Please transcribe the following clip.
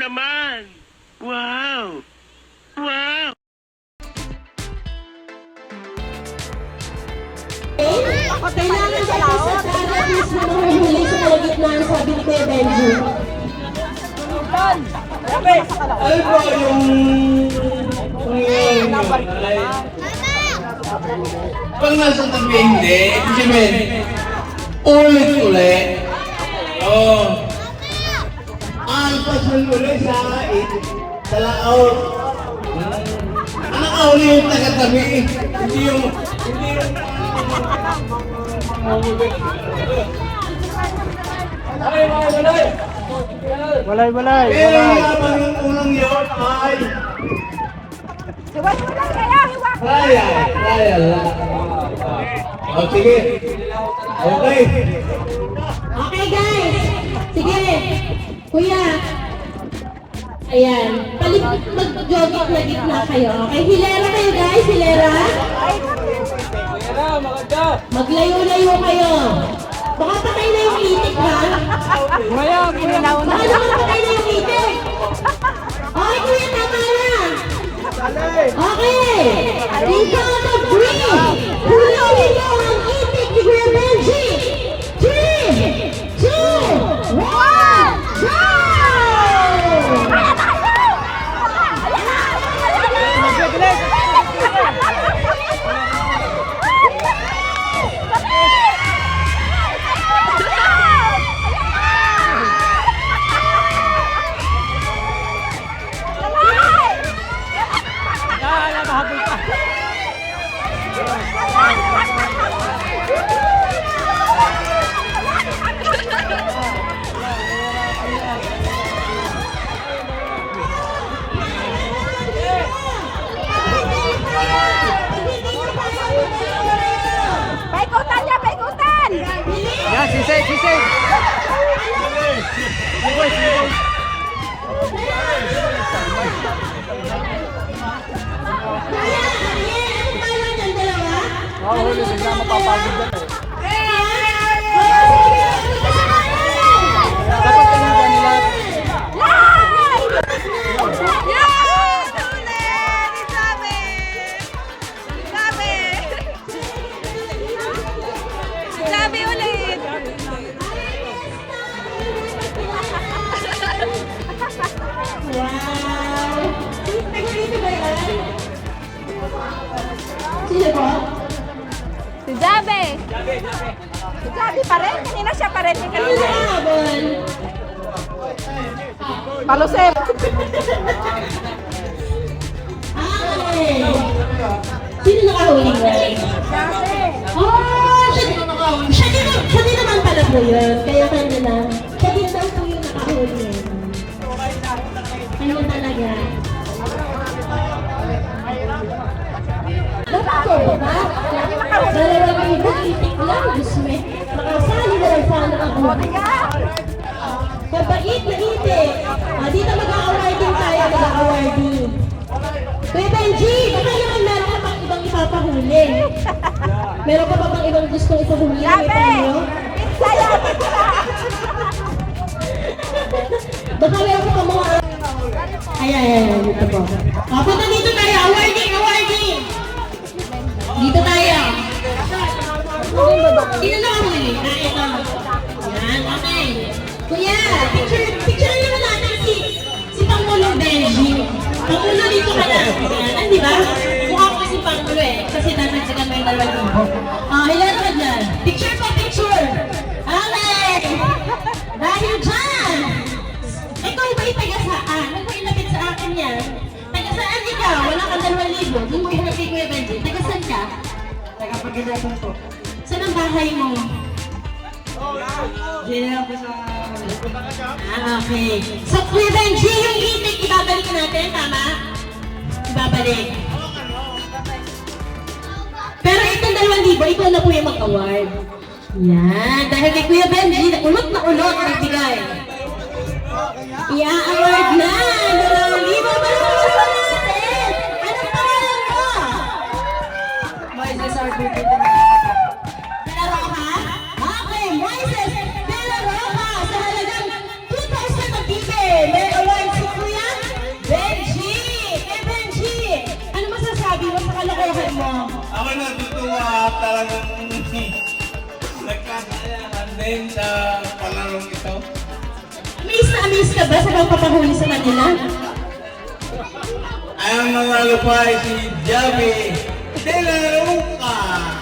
naman! Wow! Wow! Kailangan ka sa mismo mahuhuli sa kalagitnaan, sabi ni Kuya Benji. Ano po yung nyo? Pag nasa tabi hindi, ibig sabihin, ulit-ulit. Oo. Alpasan ulit sa sa laot. Ang nakauli yung taga-tabi. Hindi yung, hindi yung, Walay, walay, pero naman yung unang yun ay Hiwa-hiwa kaya, hiwa ko. Raya, Raya lang. O sige. Okay. Okay guys, sige. Kuya. Ayan, palit mag-jogging na gitna kayo. Okay, hilera kayo guys, hilera. Maglayo-layo kayo. Baka patay na yung itik ha. Maya, kuya. Baka naman patay na yung itik. Okay kuya, tama na. Okay. In count of three. Hulihin niyo ang Sisay, sisay. Siboy, siboy. Kaya, kaya, ano lang yung dalawa? Oo, huli, bigla mapapagod yan Si Jabe! Si Jabe pa rin. Kanina siya pa rin. Sino Kanina. Palusep! Okay. Sino nakahuli ko? Oh, siya, siya, din, siya din naman pala po yun. Kaya kanya ah. Siya din daw po yung nakahuli. Ano talaga? Nakako ba? Dalawang libo, itik lang. Diyos. Makasali na lang sana ako. Mabait na itik. Ah, dito mag-awarding tayo, mag-awarding. Kuya Benji, baka naman meron ka pang ibang ipapahuli. Meron ka pa bang ibang gustong ipahuli? May panyo? Baka meron ka pa mga... Ay, ay, ay, ay, dito po. Kuya, picture, picture naman natin si, si Pangulong Benji. Pangulo dito ka na. Yan, di ba? Mukha ko si Pangulo eh. Kasi dadagdagan mo yung dalawang libo. Ah, ilan ka dyan? Picture pa, picture. Alex! Dahil dyan! Ikaw ba itagasaan? Ano ba inabit sa akin yan? Tagasaan ikaw? Wala kang dalawang libo. Doon mo ihanap kay Kuya Benji. Tagasaan ka? Tagapagkinasan po. Saan ang bahay mo? Diyan lang po sa... Ah, okay. So, Kuya Benji, yung itik, ibabalik natin, tama? Ibabalik. Pero itong dalawang libo, ikaw na po yung mag-award. Yan. Dahil kay Kuya Benji, ulot na ulot nagbigay. I-award na! Dalawang libo! Balong din sa palarong ito. Amaze na amaze ka ba sa pagpapahuli sa kanila? Ang nanalo pa ay si Javi De La Roca.